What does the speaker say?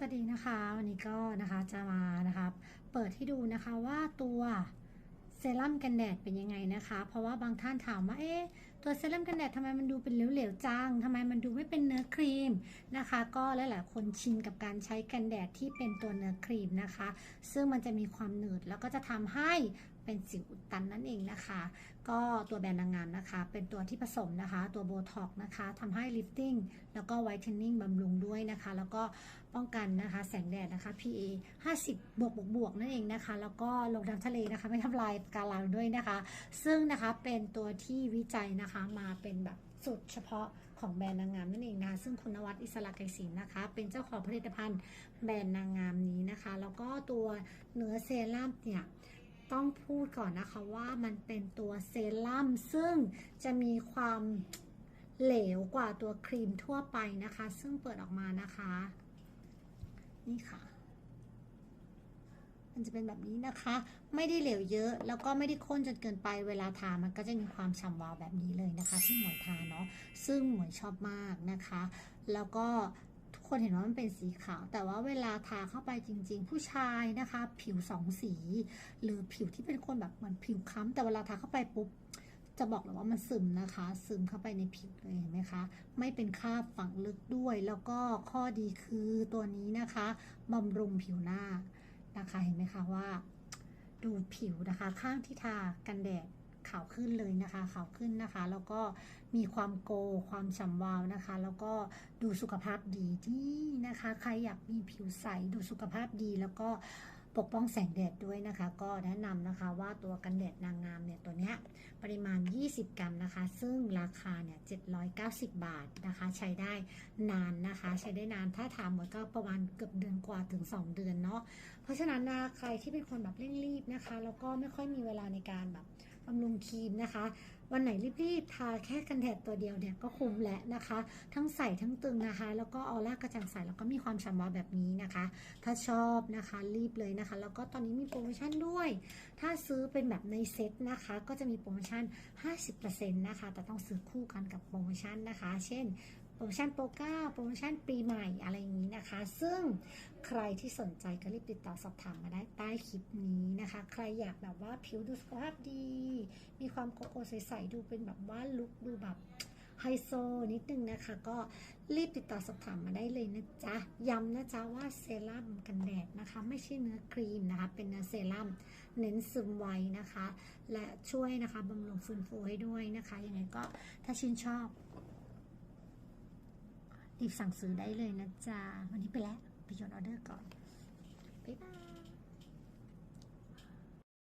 สวัสดีนะคะวันนี้ก็นะคะจะมานะคะเปิดให้ดูนะคะว่าตัวเซรั่มกันแดดเป็นยังไงนะคะ เพราะว่าบางท่านถามว่าเอ๊ะตัวเซรั่มกันแดดทำไมมันดูเป็นเหลวๆจังทำไมมันดูไม่เป็นเนื้อครีมนะคะ ก็หลายๆคนชินกับการใช้กันแดดที่เป็นตัวเนื้อครีมนะคะ ซึ่งมันจะมีความหนืดแล้วก็จะทำให้เป็นสิวอุดตันนั่นเองนะคะ ก็ตัวแบรนด์นางงามนะคะ เป็นตัวที่ผสมนะคะ ตัวโบท็อกนะคะทำให้ลิฟติ้งแล้วก็ไวท์เทนนิ่งบำรุงด้วยนะคะ แล้วก็ป้องกันนะคะ แสงแดดนะคะ PA 50 บวกบวกบวกนั่นเองนะคะ แล้วก็ลงน้ำทะเลนะคะ ไม่ทำลายกาลังด้วยนะคะ ซึ่งนะคะเป็นตัวที่วิจัยนะคะมาเป็นแบบสุดเฉพาะของแบรนด์นางงามนั่นเองนะคะซึ่งคุณนวัดอิสระไกรศิลป์นะคะ เป็นเจ้าของผลิตภัณฑ์แบรนด์นางงามนี้นะคะ แล้วก็ตัวเนื้อเซรั่มเนี่ยต้องพูดก่อนนะคะว่ามันเป็นตัวเซรั่มซึ่งจะมีความเหลวกว่าตัวครีมทั่วไปนะคะ ซึ่งเปิดออกมานะคะ นี่ค่ะ มันจะเป็นแบบนี้นะคะ ไม่ได้เหลวเยอะแล้วก็ไม่ได้ข้นจนเกินไปเวลาทามันก็จะมีความฉ่ำวาวแบบนี้เลยนะคะ ที่หมวยทาเนาะซึ่งหมวยชอบมากนะคะ แล้วก็ทุกคนเห็นว่ามันเป็นสีขาว แต่ว่าเวลาทาเข้าไปจริง ๆ ผู้ชายนะคะ ผิวสองสี หรือผิวที่เป็นคนแบบเหมือนผิวค้ำแต่เวลาทาเข้าไปปุ๊บจะบอกเลยว่ามันซึมนะคะ ซึมเข้าไปในผิวเลยเห็นไหมคะ ไม่เป็นคราบฝังลึกด้วย แล้วก็ข้อดีคือตัวนี้นะคะบำรุงผิวหน้า นะคะเห็นไหมคะว่า ดูผิวนะคะ ข้างที่ทากันแดดขาวขึ้นเลยนะคะขาวขึ้นนะคะ แล้วก็มีความโก ความฉ่ำวาวนะคะ แล้วก็ดูสุขภาพดีที่นะคะ ใครอยากมีผิวใสดูสุขภาพดีแล้วก็ ปกป้องแสงแดดด้วยนะคะ ก็แนะนำนะคะว่าตัวกันแดดนางงามเนี่ยตัวเนี้ยปริมาณ 20 กรัมนะคะ ซึ่งราคาเนี่ย790 บาทนะคะ ใช้ได้นานนะคะ ใช้ได้นานถ้าถามหมดก็ประมาณเกือบเดือนกว่าถึง 2 เดือนเนาะเพราะฉะนั้นนะใครที่เป็นคนแบบเร่งรีบนะคะ แล้วก็ไม่ค่อยมีเวลาในการแบบบำรุงครีมนะคะ วันไหนรีบๆ ทาแค่กันแดดตัวเดียวเนี่ยก็คุ้มแล้วนะคะ ทั้งใส่ทั้งตึงนะคะ แล้วก็ออร่ากระจ่างใสแล้วก็มีความฉ่ำวาวแบบนี้นะคะ ถ้าชอบนะคะรีบเลยนะคะ แล้วก็ตอนนี้มีโปรโมชั่นด้วย ถ้าซื้อเป็นแบบในเซ็ตนะคะ ก็จะมีโปรโมชั่น 50%นะคะ แต่ต้องซื้อคู่กันกับโปรโมชั่นนะคะ เช่น โปรโมชั่นโปรเก้าโปรโมชั่นปีใหม่อะไรอย่างนี้นะคะ ซึ่งใครที่สนใจก็รีบติดต่อสอบถามมาได้ใต้คลิปนี้นะคะ ใครอยากแบบว่าผิวดูสุขภาพดี มีความโกโก้ใสๆดูเป็นแบบว่าลุคดูแบบไฮโซนิดนึงนะคะ ก็รีบติดต่อสอบถามมาได้เลยนะจ๊ะย้ำนะจ๊ะว่าเซรั่มกันแดดนะคะ ไม่ใช่เนื้อครีมนะคะ เป็นเนื้อเซรั่มเน้นซึมไวนะคะ และช่วยนะคะบำรุงฟื้นฟูให้ด้วยนะคะยังไงก็ถ้าชื่นชอบ รีบสั่งซื้อได้เลยนะจ๊ะ วันนี้ไปแล้ว ไปยนออเดอร์ก่อน บ๊ายบาย